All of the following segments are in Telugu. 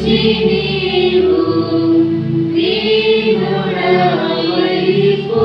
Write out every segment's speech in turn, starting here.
విరచినీవు దీనుడవై పో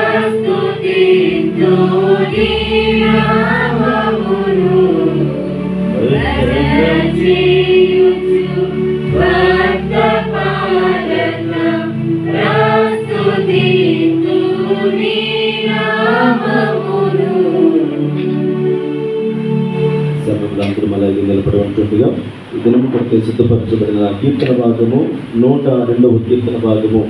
అందరూ అలాగే నిలబడి ఉంటుండగా దినం కొరకు సిద్ధపరచబడిన కీర్తన భాగము నూట రెండవ కీర్తన భాగము.